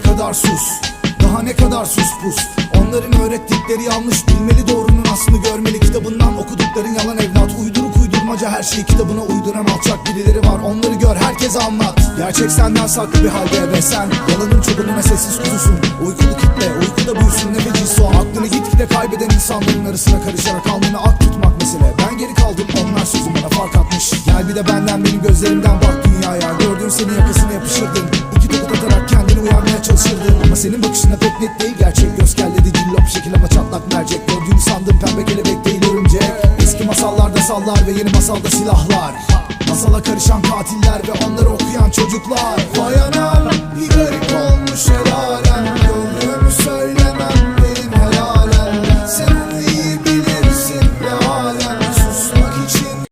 kadar sus. Daha ne kadar sus pus Onların öğrettikleri yanlış Bilmeli doğrunun aslını görmeli. Kitabından okudukların yalan evlat. Uyduruk uydurmaca her şeyi kitabına uyduran alçak birileri var. Onları gör herkese anlat. Gerçek senden saklı bir halde ve sen Yalanın çobanına sessiz kuzusun. Uykulu kitle uykuda büyüsün. Ne fecisi o Aklını gitgide kaybeden insanların arasına karışarak Alnını ak tutmak mesele. Ben geri kaldım onlar sözüm bana fark atmış. Gel bir de benden benim gözlerimden bak dünyaya. Gördüğüm senin yakasına yapışırdın Ama senin bakışında pek net değil. Gerçek Göz kelledi dillop şekil ama çatlak mercek. Gördüğünü sandım pembe kelebek değil örümcek. Eski masallarda sallar ve yeni masalda silahlar. Masala karışan katiller ve onları okuyan çocuklar. Vay